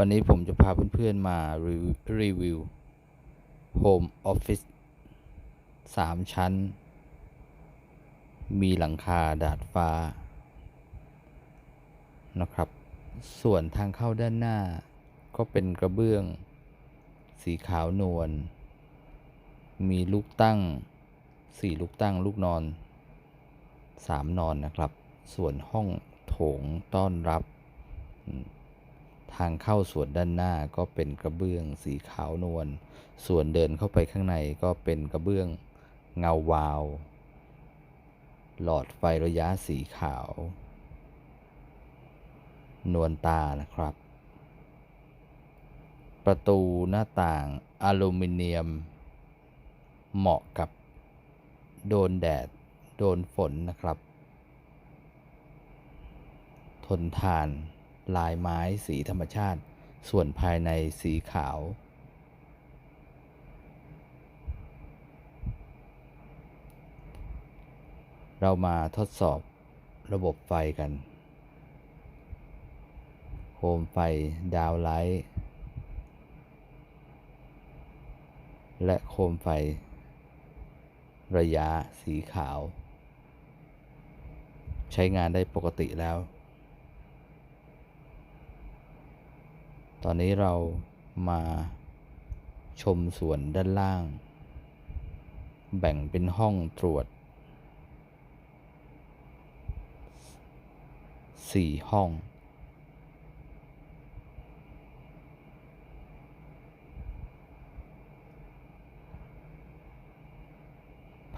วันนี้ผมจะพาเพื่อนๆมารีวิว Home Office 3 ชั้น มีหลังคาดาดฟ้า นะครับ ส่วนทางเข้าด้านหน้า ก็เป็นกระเบื้อง สีขาวนวล มีลูกตั้ง 4 ลูกตั้งลูกนอน 3 นอนนะครับ ส่วนห้องโถงต้อนรับ ทางเข้าส่วนด้านหน้าก็เป็นกระเบื้องสีขาวนวล ส่วนเดินเข้าไปข้างในก็เป็นกระเบื้องเงาวาว หลอดไฟระยะสีขาว นวลตานะครับ ประตูหน้าต่างอลูมิเนียม เหมาะกับโดนแดด โดนฝนนะครับ ทนทาน ลายไม้สีธรรมชาติ ส่วนภายในสีขาว เรามาทดสอบระบบไฟกันโคมไฟดาวไลท์ และโคมไฟ ระยะสีขาว ใช้งานได้ปกติแล้ว ตอนนี้เรามาชมส่วนด้านล่าง แบ่งเป็นห้องตรวจสี่ห้อง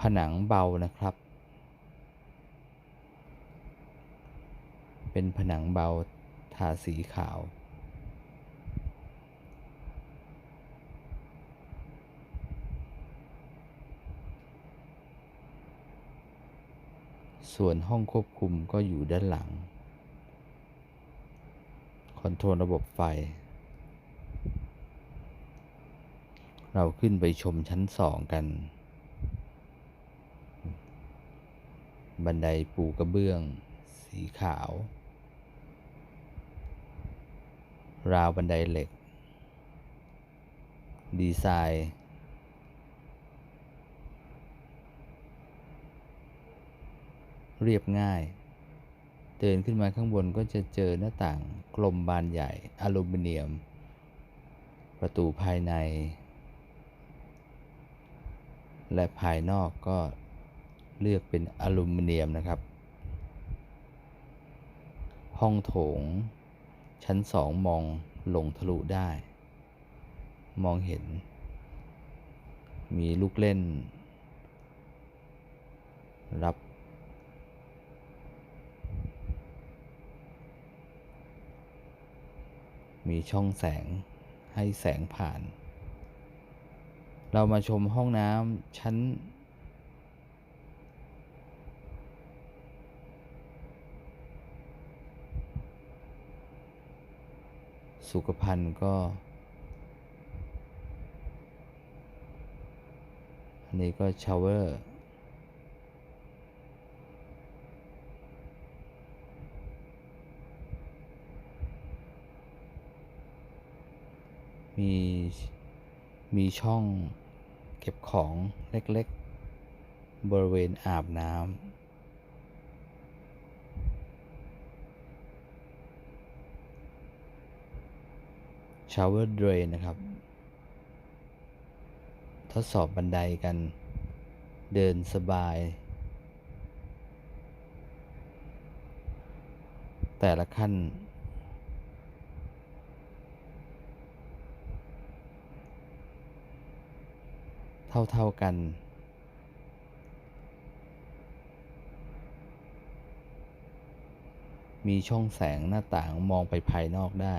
ผนังเบานะครับ เป็นผนังเบาทาสีขาว ส่วนห้องควบคุมก็อยู่ด้านหลัง คอนโทรลระบบไฟ เราขึ้นไปชมชั้นสองกัน บันไดปูกระเบื้อง สีขาว ราวบันไดเหล็ก ดีไซน์ เรียบง่าย เดินขึ้นมาข้างบนก็จะเจอหน้าต่างกลมบานใหญ่อลูมิเนียม ประตูภายใน และภายนอกก็เลือกเป็นอลูมิเนียมนะครับ ห้องโถง ชั้นสองมองลงทะลุได้ มองเห็น มีลูกเล่น รับ มีช่องแสงให้แสงผ่าน เรามาชมห้องน้ำชั้น สุขภัณฑ์ก็ อันนี้ก็ชาวเวอร์ มีมีช่องเก็บของเล็กๆ บริเวณอาบน้ำชาวเวอร์เดรนนะครับ ทดสอบบันไดกันเดินสบาย แต่ละขั้น เท่า ๆกัน มีช่องแสงหน้าต่างมองไปภายนอกได้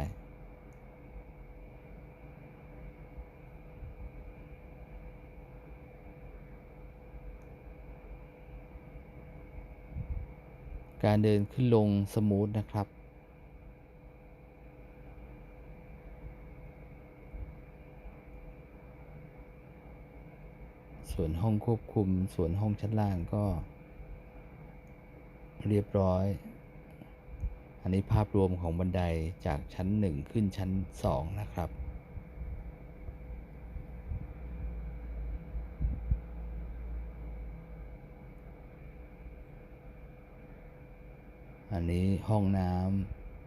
การเดินขึ้นลงสมูทนะครับ ส่วนห้องควบคุม ส่วนห้องชั้นล่างก็ เรียบร้อย อันนี้ภาพรวมของบันไดจากชั้น 1 ขึ้นชั้น 2 นะครับ อันนี้ห้องน้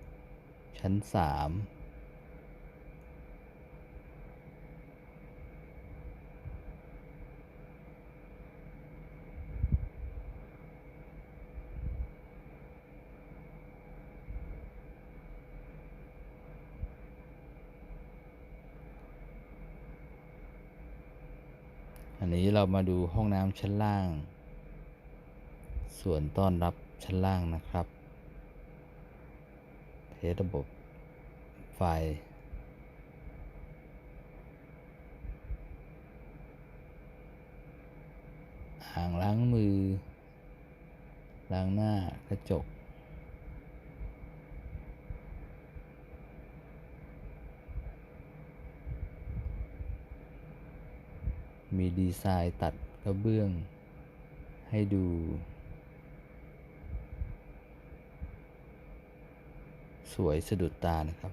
ำชั้น 3 อันนี้เรามาดูห้องน้ำชั้นล่าง ส่วนต้อนรับชั้นล่างนะครับ เทสระบบไฟอ่างล้างมือ ล้างหน้ากระจก มีดีไซน์ตัดกระเบื้อง ให้ดู สวยสะดุดตานะครับ